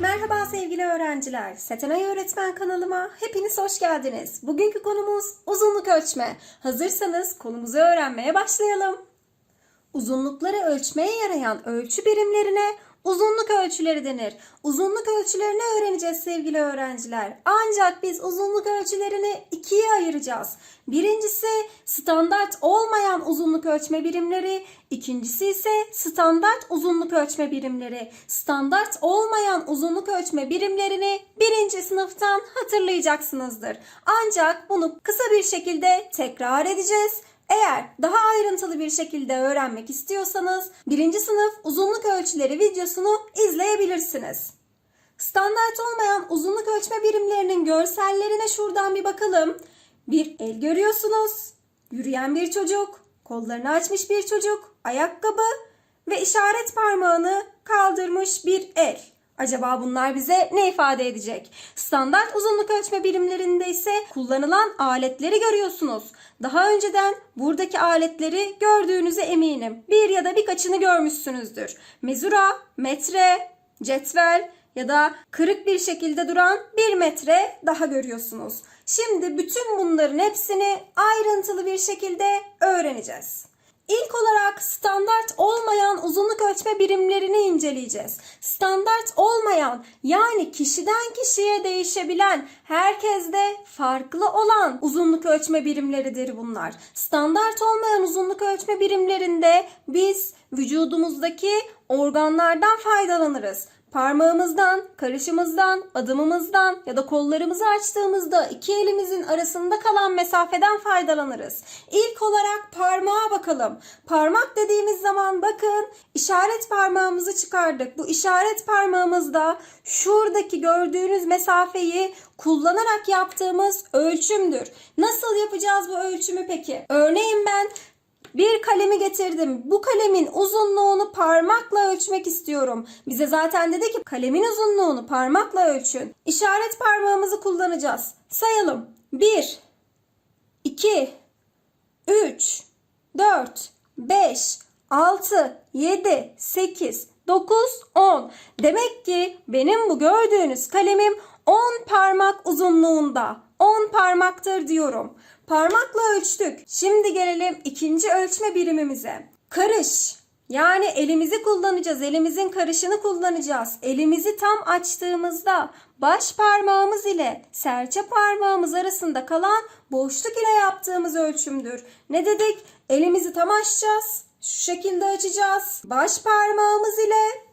Merhaba sevgili öğrenciler. Setenay Öğretmen kanalıma hepiniz hoş geldiniz. Bugünkü konumuz uzunluk ölçme. Hazırsanız konumuzu öğrenmeye başlayalım. Uzunlukları ölçmeye yarayan ölçü birimlerine uzunluk ölçüleri denir. Uzunluk ölçülerini öğreneceğiz sevgili öğrenciler. Ancak biz uzunluk ölçülerini ikiye ayıracağız. Birincisi standart olmayan uzunluk ölçme birimleri, ikincisi ise standart uzunluk ölçme birimleri. Standart olmayan uzunluk ölçme birimlerini birinci sınıftan hatırlayacaksınızdır. Ancak bunu kısa bir şekilde tekrar edeceğiz. Eğer daha ayrıntılı bir şekilde öğrenmek istiyorsanız birinci sınıf uzunluk ölçüleri videosunu izleyebilirsiniz. Standart olmayan uzunluk ölçme birimlerinin görsellerine şuradan bir bakalım. Bir el görüyorsunuz, yürüyen bir çocuk, kollarını açmış bir çocuk, ayakkabı ve işaret parmağını kaldırmış bir el. Acaba bunlar bize ne ifade edecek? Standart uzunluk ölçme birimlerinde ise kullanılan aletleri görüyorsunuz. Daha önceden buradaki aletleri gördüğünüze eminim. Bir ya da birkaçını görmüşsünüzdür. Mezura, metre, cetvel ya da kırık bir şekilde duran bir metre daha görüyorsunuz. Şimdi bütün bunların hepsini ayrıntılı bir şekilde öğreneceğiz. İlk olarak standart olmayan uzunluk ölçme birimlerini inceleyeceğiz. Standart olmayan yani kişiden kişiye değişebilen, herkeste farklı olan uzunluk ölçme birimleridir bunlar. Standart olmayan uzunluk ölçme birimlerinde biz vücudumuzdaki organlardan faydalanırız. Parmağımızdan, karışımızdan, adımımızdan ya da kollarımızı açtığımızda iki elimizin arasında kalan mesafeden faydalanırız. İlk olarak parmağa bakalım. Parmak dediğimiz zaman bakın işaret parmağımızı çıkardık. Bu işaret parmağımızda şuradaki gördüğünüz mesafeyi kullanarak yaptığımız ölçümdür. Nasıl yapacağız bu ölçümü peki? Örneğin ben bir kalemi getirdim. Bu kalemin uzunluğunu parmakla ölçmek istiyorum. Bize zaten dedi ki kalemin uzunluğunu parmakla ölçün. İşaret parmağımızı kullanacağız. Sayalım. 1 2 3 4 5 6 7 8 9 10. Demek ki benim bu gördüğünüz kalemim 10 parmak uzunluğunda. 10 parmaktır diyorum. Parmakla ölçtük. Şimdi gelelim ikinci ölçme birimimize. Karış. Yani elimizi kullanacağız. Elimizin karışını kullanacağız. Elimizi tam açtığımızda baş parmağımız ile serçe parmağımız arasında kalan boşluk ile yaptığımız ölçümdür. Ne dedik? Elimizi tam açacağız. Şu şekilde açacağız. Baş parmağımız ile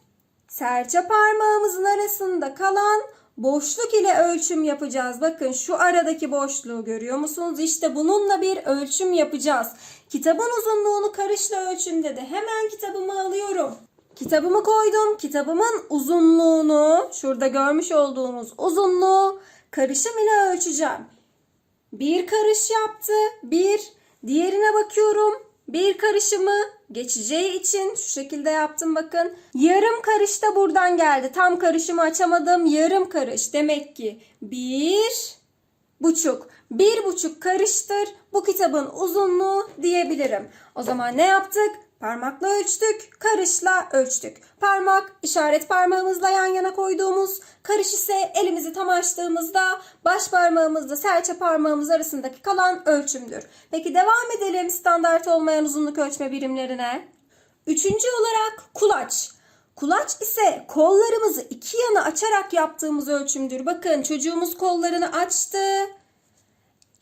serçe parmağımızın arasında kalan boşluk ile ölçüm yapacağız. Bakın şu aradaki boşluğu görüyor musunuz? İşte bununla bir ölçüm yapacağız. Kitabın uzunluğunu karışla ölçün dedi. Hemen kitabımı alıyorum. Kitabımı koydum. Kitabımın uzunluğunu şurada görmüş olduğunuz uzunluğu karışım ile ölçeceğim. Bir karış yaptı. Bir. Diğerine bakıyorum. Bir karışımı geçeceği için şu şekilde yaptım bakın. Yarım karış da buradan geldi. Tam karışımı açamadım. Yarım karış. Demek ki bir buçuk. Bir buçuk karıştır. Bu kitabın uzunluğu diyebilirim. O zaman ne yaptık? Parmakla ölçtük, karışla ölçtük. Parmak işaret parmağımızla yan yana koyduğumuz, karış ise elimizi tam açtığımızda baş parmağımızla serçe parmağımız arasındaki kalan ölçümdür. Peki devam edelim standart olmayan uzunluk ölçme birimlerine. Üçüncü olarak kulaç. Kulaç ise kollarımızı iki yana açarak yaptığımız ölçümdür. Bakın çocuğumuz kollarını açtı.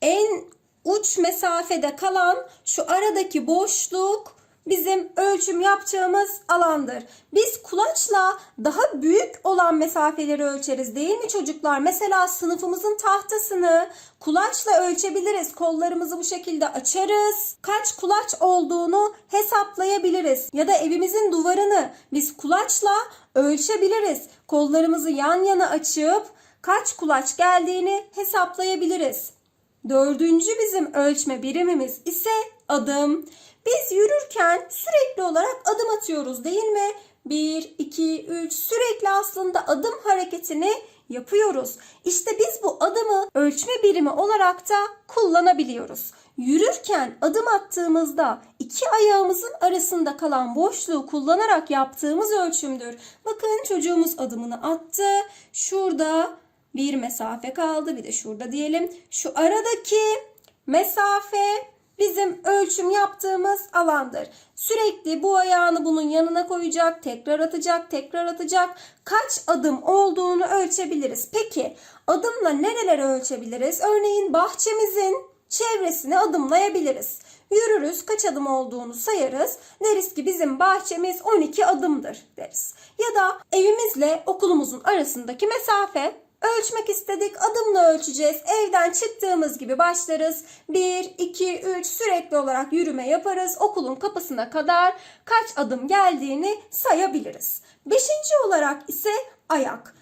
En uç mesafede kalan şu aradaki boşluk bizim ölçüm yapacağımız alandır. Biz kulaçla daha büyük olan mesafeleri ölçeriz değil mi çocuklar? Mesela sınıfımızın tahtasını kulaçla ölçebiliriz. Kollarımızı bu şekilde açarız. Kaç kulaç olduğunu hesaplayabiliriz. Ya da evimizin duvarını biz kulaçla ölçebiliriz. Kollarımızı yan yana açıp kaç kulaç geldiğini hesaplayabiliriz. Dördüncü bizim ölçme birimimiz ise adım. Biz yürürken sürekli olarak adım atıyoruz değil mi? 1, 2, 3 sürekli aslında adım hareketini yapıyoruz. İşte biz bu adımı ölçme birimi olarak da kullanabiliyoruz. yürürken adım attığımızda iki ayağımızın arasında kalan boşluğu kullanarak yaptığımız ölçümdür. Bakın çocuğumuz adımını attı. Şurada bir mesafe kaldı. Bir de şurada diyelim. Şu aradaki mesafe bizim ölçüm yaptığımız alandır. Sürekli bu ayağını bunun yanına koyacak, tekrar atacak, tekrar atacak. Kaç adım olduğunu ölçebiliriz. Peki adımla nereleri ölçebiliriz? Örneğin bahçemizin çevresini adımlayabiliriz. Yürürüz, kaç adım olduğunu sayarız. Deriz ki bizim bahçemiz 12 adımdır deriz. Ya da evimizle okulumuzun arasındaki mesafe Ölçmek istedik. Adımla ölçeceğiz. Evden çıktığımız gibi başlarız. 1, 2, 3 sürekli olarak yürüme yaparız. Okulun kapısına kadar kaç adım geldiğini sayabiliriz. Beşinci olarak ise ayak.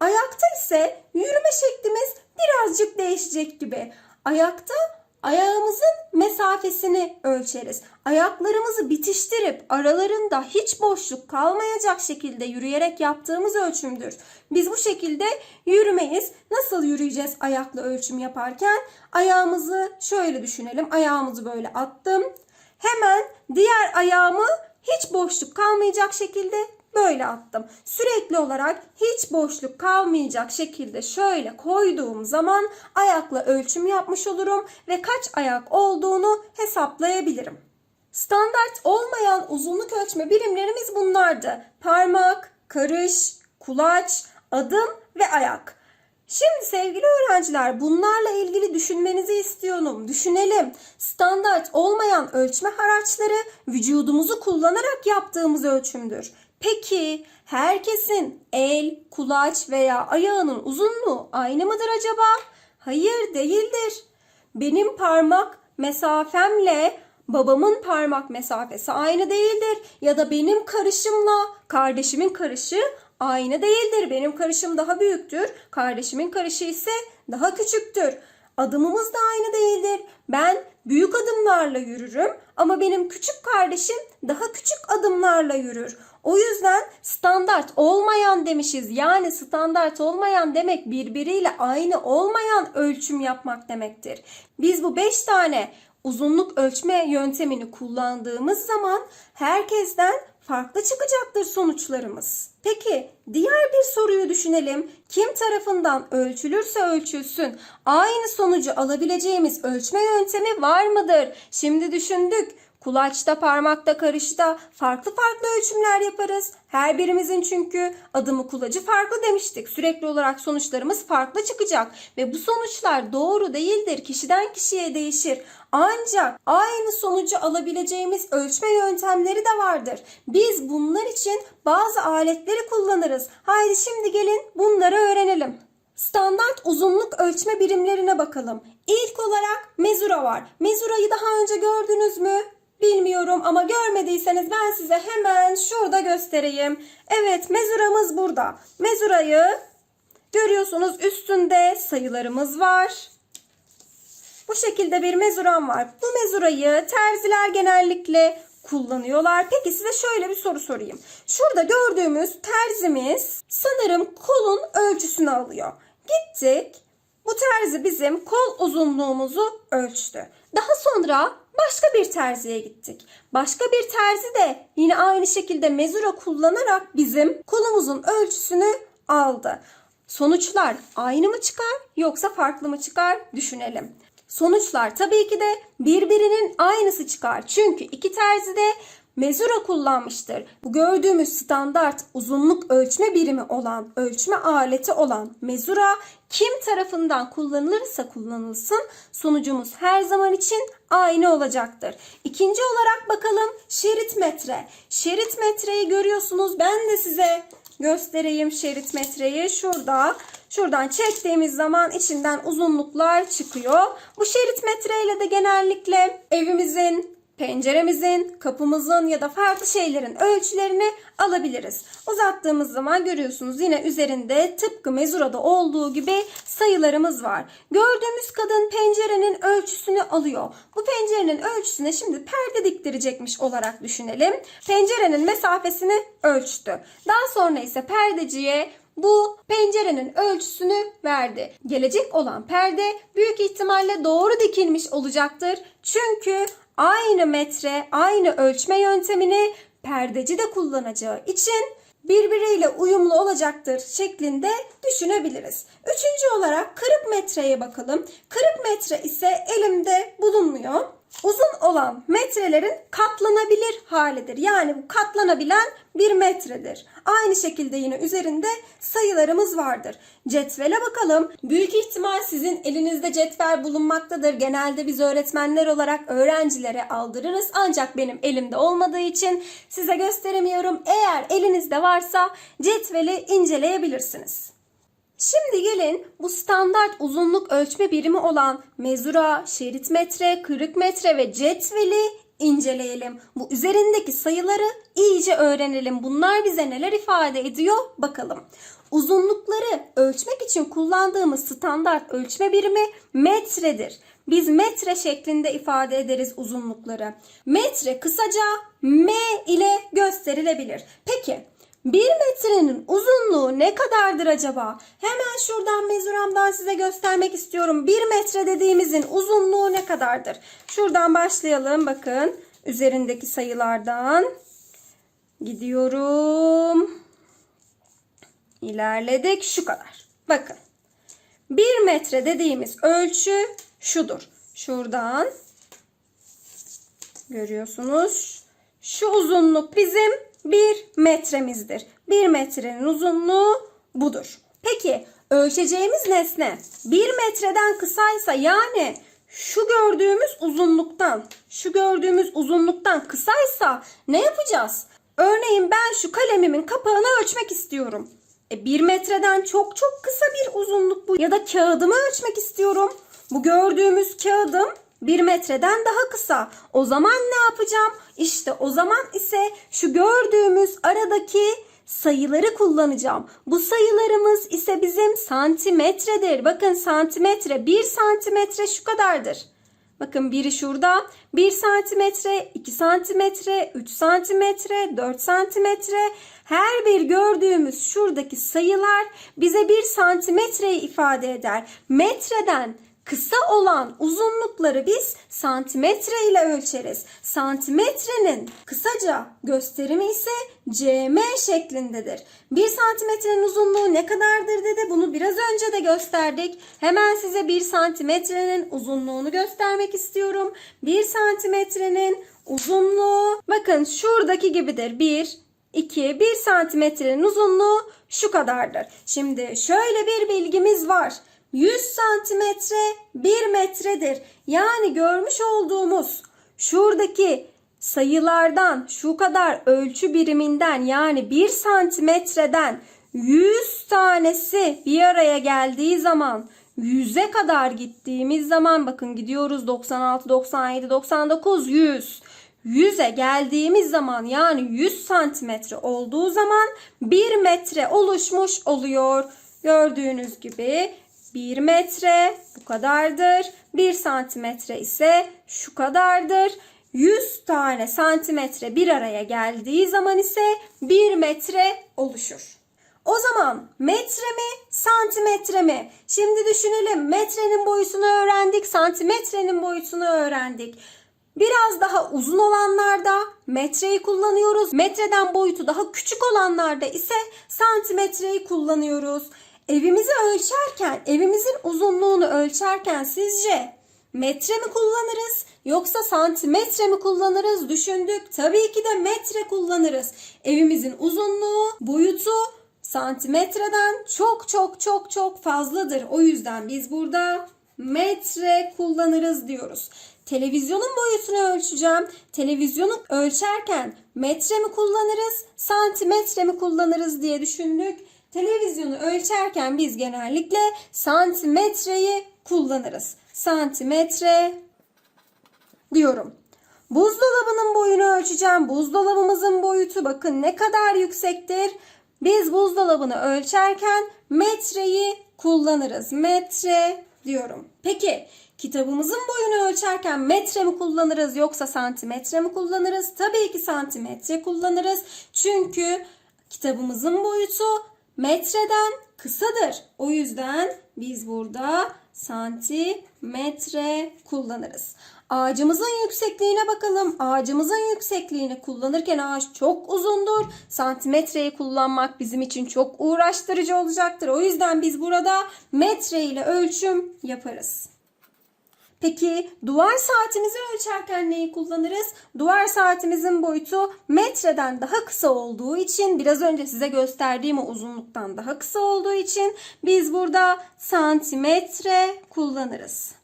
Ayakta ise yürüme şeklimiz birazcık değişecek gibi. Ayakta ayağımızın mesafesini ölçeriz. Ayaklarımızı bitiştirip aralarında hiç boşluk kalmayacak şekilde yürüyerek yaptığımız ölçümdür. Biz bu şekilde yürümeyiz. Nasıl yürüyeceğiz ayakla ölçüm yaparken? Ayağımızı şöyle düşünelim. Ayağımızı böyle attım. Hemen diğer ayağımı hiç boşluk kalmayacak şekilde böyle attım. Sürekli olarak hiç boşluk kalmayacak şekilde şöyle koyduğum zaman ayakla ölçüm yapmış olurum ve kaç ayak olduğunu hesaplayabilirim. Standart olmayan uzunluk ölçme birimlerimiz bunlardı. Parmak, karış, kulaç, adım ve ayak. Şimdi sevgili öğrenciler bunlarla ilgili düşünmenizi istiyorum. Düşünelim. Standart olmayan ölçme haraçları vücudumuzu kullanarak yaptığımız ölçümdür. Peki herkesin el, kulaç veya ayağının uzunluğu aynı mıdır acaba? Hayır değildir. Benim parmak mesafemle babamın parmak mesafesi aynı değildir. Ya da benim karışımla kardeşimin karışı aynı değildir. Benim karışım daha büyüktür. Kardeşimin karışı ise daha küçüktür. Adımımız da aynı değildir. Ben büyük adımlarla yürürüm ama benim küçük kardeşim daha küçük adımlarla yürür. O yüzden standart olmayan demişiz. Yani standart olmayan demek birbiriyle aynı olmayan ölçüm yapmak demektir. Biz bu 5 tane uzunluk ölçme yöntemini kullandığımız zaman herkesten farklı çıkacaktır sonuçlarımız. Peki diğer bir soruyu düşünelim. Kim tarafından ölçülürse ölçülsün aynı sonucu alabileceğimiz ölçme yöntemi var mıdır? Şimdi düşündük. Kulaçta, parmakta, karışta farklı farklı ölçümler yaparız. Her birimizin çünkü adımı kulacı farklı demiştik. Sürekli olarak sonuçlarımız farklı çıkacak ve bu sonuçlar doğru değildir. Kişiden kişiye değişir. Ancak aynı sonucu alabileceğimiz ölçme yöntemleri de vardır. Biz bunlar için bazı aletleri kullanırız. Haydi şimdi gelin bunları öğrenelim. Standart uzunluk ölçme birimlerine bakalım. İlk olarak mezura var. Mezurayı daha önce gördünüz mü? Bilmiyorum ama görmediyseniz ben size hemen şurada göstereyim. Evet mezuramız burada. Mezurayı görüyorsunuz üstünde sayılarımız var. Bu şekilde bir mezuram var. Bu mezurayı terziler genellikle kullanıyorlar. Peki size şöyle bir soru sorayım. Şurada gördüğümüz terzimiz sanırım kolun ölçüsünü alıyor. Gittik. Bu terzi bizim kol uzunluğumuzu ölçtü. Daha sonra başka bir terziye gittik. Başka bir terzi de yine aynı şekilde mezura kullanarak bizim kolumuzun ölçüsünü aldı. Sonuçlar aynı mı çıkar yoksa farklı mı çıkar düşünelim. Sonuçlar tabii ki de birbirinin aynısı çıkar. Çünkü iki terzi de mezura kullanmıştır. Bu gördüğümüz standart uzunluk ölçme birimi olan, ölçme aleti olan mezura kim tarafından kullanılırsa kullanılsın sonucumuz her zaman için aynı olacaktır. İkinci olarak bakalım şerit metre. Şerit metreyi görüyorsunuz. Ben de size göstereyim şerit metreyi. Şurada Şuradan çektiğimiz zaman içinden uzunluklar çıkıyor. Bu şerit metreyle de genellikle evimizin, penceremizin, kapımızın ya da farklı şeylerin ölçülerini alabiliriz. Uzattığımız zaman görüyorsunuz yine üzerinde tıpkı mezurada olduğu gibi sayılarımız var. Gördüğümüz kadın pencerenin ölçüsünü alıyor. Bu pencerenin ölçüsüne şimdi perde diktirecekmiş olarak düşünelim. Pencerenin mesafesini ölçtü. Daha sonra ise perdeciye bu pencerenin ölçüsünü verdi. Gelecek olan perde büyük ihtimalle doğru dikilmiş olacaktır. Çünkü aynı metre, aynı ölçme yöntemini perdeci de kullanacağı için birbiriyle uyumlu olacaktır şeklinde düşünebiliriz. Üçüncü olarak kırık metreye bakalım. Kırık metre ise elimde bulunmuyor. Uzun olan metrelerin katlanabilir halidir. Yani bu katlanabilen bir metredir. Aynı şekilde yine üzerinde sayılarımız vardır. Cetvele bakalım. Büyük ihtimal sizin elinizde cetvel bulunmaktadır. Genelde biz öğretmenler olarak öğrencilere aldırırız. Ancak benim elimde olmadığı için size gösteremiyorum. Eğer elinizde varsa cetveli inceleyebilirsiniz. Şimdi gelin bu standart uzunluk ölçme birimi olan mezura, şerit metre, kırık metre ve cetveli inceleyelim. Bu üzerindeki sayıları iyice öğrenelim. Bunlar bize neler ifade ediyor bakalım. Uzunlukları ölçmek için kullandığımız standart ölçme birimi metredir. Biz metre şeklinde ifade ederiz uzunlukları. Metre kısaca M ile gösterilebilir. Peki bir metrenin uzunluğu ne kadardır acaba? Hemen şuradan mezuramdan size göstermek istiyorum. Bir metre dediğimizin uzunluğu ne kadardır? Şuradan başlayalım. Bakın üzerindeki sayılardan gidiyorum. İlerledik şu kadar. Bakın. Bir metre dediğimiz ölçü şudur. Şuradan görüyorsunuz. Şu uzunluk bizim bir metremizdir. Bir metrenin uzunluğu budur. Peki ölçeceğimiz nesne bir metreden kısaysa yani şu gördüğümüz uzunluktan, şu gördüğümüz uzunluktan kısaysa ne yapacağız? Örneğin ben şu kalemimin kapağını ölçmek istiyorum. E, bir metreden çok çok kısa bir uzunluk bu. Ya da kağıdımı ölçmek istiyorum. Bu gördüğümüz kağıdım bir metreden daha kısa. O zaman ne yapacağım? İşte o zaman ise şu gördüğümüz aradaki sayıları kullanacağım. Bu sayılarımız ise bizim santimetredir. Bakın santimetre, bir santimetre şu kadardır. Bakın biri şurada 1 santimetre, 2 santimetre, 3 santimetre, 4 santimetre. Her bir gördüğümüz şuradaki sayılar bize 1 santimetreyi ifade eder. Metreden kısa olan uzunlukları biz santimetre ile ölçeriz. Santimetrenin kısaca gösterimi ise cm şeklindedir. 1 santimetrenin uzunluğu ne kadardır dedi. Bunu biraz önce de gösterdik. Hemen size 1 santimetrenin uzunluğunu göstermek istiyorum. 1 santimetrenin uzunluğu bakın şuradaki gibidir. 1, 2, 1 santimetrenin uzunluğu şu kadardır. Şimdi şöyle bir bilgimiz var. 100 santimetre 1 metredir. Yani görmüş olduğumuz şuradaki sayılardan şu kadar ölçü biriminden yani 1 santimetreden 100 tanesi bir araya geldiği zaman 100'e kadar gittiğimiz zaman bakın gidiyoruz 96, 97, 99, 100. 100'e geldiğimiz zaman yani 100 santimetre olduğu zaman 1 metre oluşmuş oluyor. Gördüğünüz gibi 1 metre bu kadardır. 1 santimetre ise şu kadardır. 100 tane santimetre bir araya geldiği zaman ise 1 metre oluşur. O zaman metre mi, santimetre mi? Şimdi düşünelim. Metrenin boyutunu öğrendik, santimetrenin boyutunu öğrendik. Biraz daha uzun olanlarda metreyi kullanıyoruz. Metreden boyutu daha küçük olanlarda ise santimetreyi kullanıyoruz. Evimizi ölçerken, evimizin uzunluğunu ölçerken sizce metre mi kullanırız yoksa santimetre mi kullanırız düşündük. Tabii ki de metre kullanırız. Evimizin uzunluğu, boyutu santimetreden çok çok çok çok fazladır. O yüzden biz burada metre kullanırız diyoruz. Televizyonun boyutunu ölçeceğim. Televizyonu ölçerken metre mi kullanırız, santimetre mi kullanırız diye düşündük. Televizyonu ölçerken biz genellikle santimetreyi kullanırız. Santimetre diyorum. Buzdolabının boyunu ölçeceğim. Buzdolabımızın boyutu bakın ne kadar yüksektir. Biz buzdolabını ölçerken metreyi kullanırız. Metre diyorum. Peki kitabımızın boyunu ölçerken metre mi kullanırız yoksa santimetre mi kullanırız? Tabii ki santimetre kullanırız. Çünkü kitabımızın boyutu metreden kısadır. O yüzden biz burada santimetre kullanırız. Ağacımızın yüksekliğine bakalım. Ağacımızın yüksekliğini kullanırken ağaç çok uzundur. Santimetreyi kullanmak bizim için çok uğraştırıcı olacaktır. O yüzden biz burada metre ile ölçüm yaparız. Peki duvar saatimizi ölçerken neyi kullanırız? Duvar saatimizin boyutu metreden daha kısa olduğu için biraz önce size gösterdiğim o uzunluktan daha kısa olduğu için biz burada santimetre kullanırız.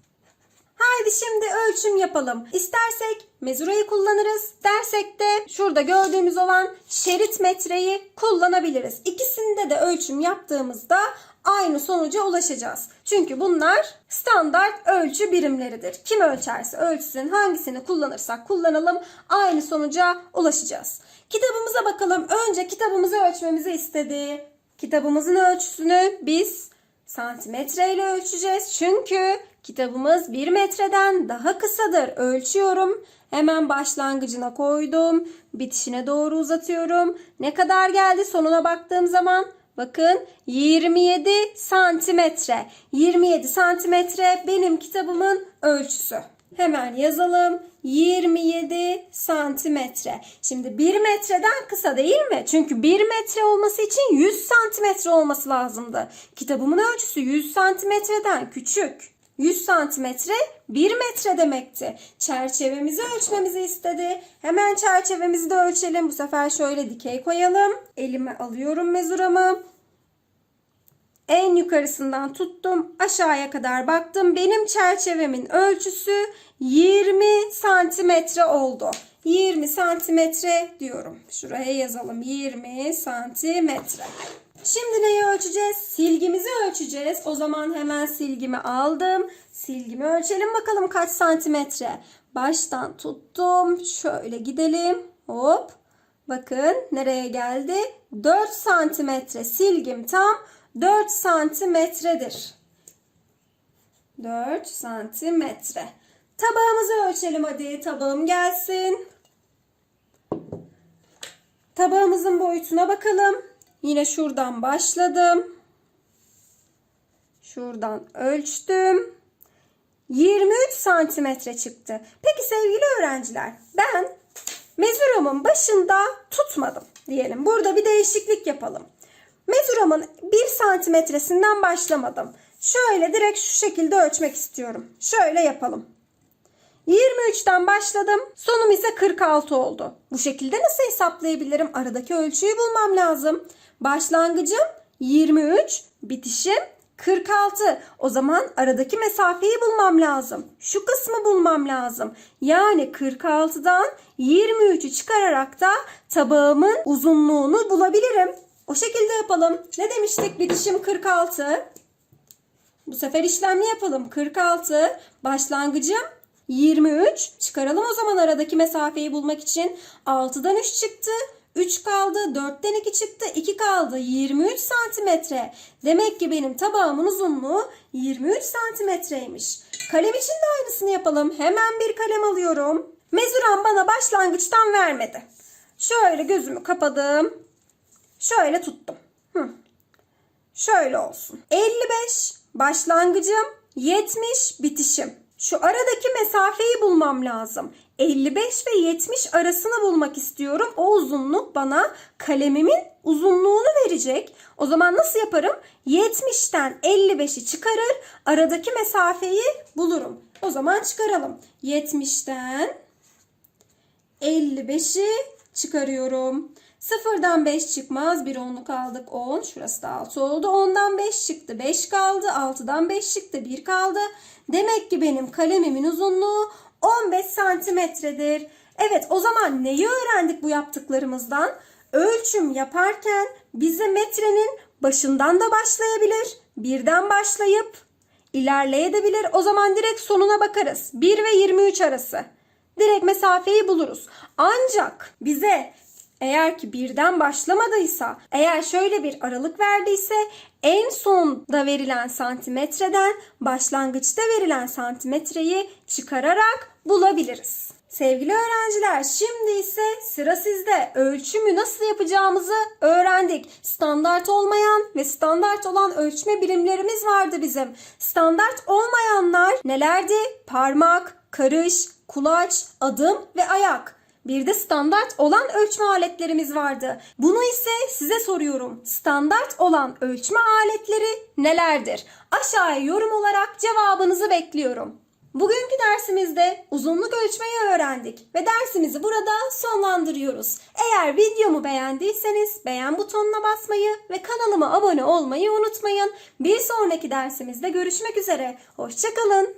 Haydi şimdi ölçüm yapalım. İstersek mezurayı kullanırız. Dersek de şurada gördüğümüz olan şerit metreyi kullanabiliriz. İkisinde de ölçüm yaptığımızda aynı sonuca ulaşacağız. Çünkü bunlar standart ölçü birimleridir. Kim ölçerse ölçsün hangisini kullanırsak kullanalım aynı sonuca ulaşacağız. Kitabımıza bakalım. Önce kitabımızı ölçmemizi istedi. Kitabımızın ölçüsünü biz santimetre ile ölçeceğiz. Çünkü kitabımız 1 metreden daha kısadır. Ölçüyorum. Hemen başlangıcına koydum. Bitişine doğru uzatıyorum. Ne kadar geldi sonuna baktığım zaman bakın 27 santimetre. 27 santimetre benim kitabımın ölçüsü. Hemen yazalım. 27 santimetre. Şimdi 1 metreden kısa değil mi? Çünkü 1 metre olması için 100 santimetre olması lazımdı. Kitabımın ölçüsü 100 santimetreden küçük. 100 santimetre 1 metre demekti. Çerçevemizi ölçmemizi istedi. Hemen çerçevemizi de ölçelim. Bu sefer şöyle dikey koyalım. Elime alıyorum mezuramı. En yukarısından tuttum. Aşağıya kadar baktım. Benim çerçevemin ölçüsü 20 santimetre oldu. 20 santimetre diyorum. Şuraya yazalım. 20 santimetre. Şimdi neyi ölçeceğiz? Silgimizi ölçeceğiz. O zaman hemen silgimi aldım. Silgimi ölçelim bakalım kaç santimetre. Baştan tuttum. Şöyle gidelim. Hop. Bakın nereye geldi? 4 santimetre. Silgim tam 4 santimetredir. 4 santimetre. Tabağımızı ölçelim hadi. Tabağım gelsin. Tabağımızın boyutuna bakalım. Yine şuradan başladım. Şuradan ölçtüm. 23 santimetre çıktı. Peki sevgili öğrenciler ben mezuramın başında tutmadım diyelim. Burada bir değişiklik yapalım. Mezuramın 1 santimetresinden başlamadım. Şöyle direkt şu şekilde ölçmek istiyorum. Şöyle yapalım. 23'ten başladım. Sonum ise 46 oldu. Bu şekilde nasıl hesaplayabilirim? Aradaki ölçüyü bulmam lazım. Başlangıcım 23, bitişim 46. O zaman aradaki mesafeyi bulmam lazım. Şu kısmı bulmam lazım. Yani 46'dan 23'ü çıkararak da tabağımın uzunluğunu bulabilirim. O şekilde yapalım. Ne demiştik? Bitişim 46. Bu sefer işlemli yapalım. 46. Başlangıcım 23. Çıkaralım o zaman aradaki mesafeyi bulmak için. 6'dan 3 çıktı. 3 kaldı. 4'ten 2 çıktı. 2 kaldı. 23 santimetre. Demek ki benim tabağımın uzunluğu 23 santimetreymiş. Kalem için de aynısını yapalım. Hemen bir kalem alıyorum. Mezuram bana başlangıçtan vermedi. Şöyle gözümü kapadım. Şöyle tuttum. Hı. Şöyle olsun. 55 başlangıcım, 70 bitişim. Şu aradaki mesafeyi bulmam lazım. 55 ve 70 arasını bulmak istiyorum. O uzunluk bana kalemimin uzunluğunu verecek. O zaman nasıl yaparım? 70'ten 55'i çıkarır, aradaki mesafeyi bulurum. O zaman çıkaralım. 70'ten 55'i çıkarıyorum. Sıfırdan 5 çıkmaz. Bir onluk aldık 10. Şurası da 6 oldu. 10'dan 5 çıktı. 5 kaldı. 6'dan 5 çıktı. 1 kaldı. Demek ki benim kalemimin uzunluğu 15 santimetredir. Evet o zaman neyi öğrendik bu yaptıklarımızdan? Ölçüm yaparken bize metrenin başından da başlayabilir. Birden başlayıp ilerleyebilir. O zaman direkt sonuna bakarız. 1 ve 23 arası. Direkt mesafeyi buluruz. Ancak bize eğer ki birden başlamadıysa, eğer şöyle bir aralık verdiyse en sonda verilen santimetreden başlangıçta verilen santimetreyi çıkararak bulabiliriz. Sevgili öğrenciler, şimdi ise sıra sizde. Ölçümü nasıl yapacağımızı öğrendik. Standart olmayan ve standart olan ölçme birimlerimiz vardı bizim. Standart olmayanlar nelerdi? Parmak, karış, kulaç, adım ve ayak. Bir de standart olan ölçme aletlerimiz vardı. Bunu ise size soruyorum. Standart olan ölçme aletleri nelerdir? Aşağıya yorum olarak cevabınızı bekliyorum. Bugünkü dersimizde uzunluk ölçmeyi öğrendik ve dersimizi burada sonlandırıyoruz. Eğer videomu beğendiyseniz beğen butonuna basmayı ve kanalıma abone olmayı unutmayın. Bir sonraki dersimizde görüşmek üzere. Hoşçakalın.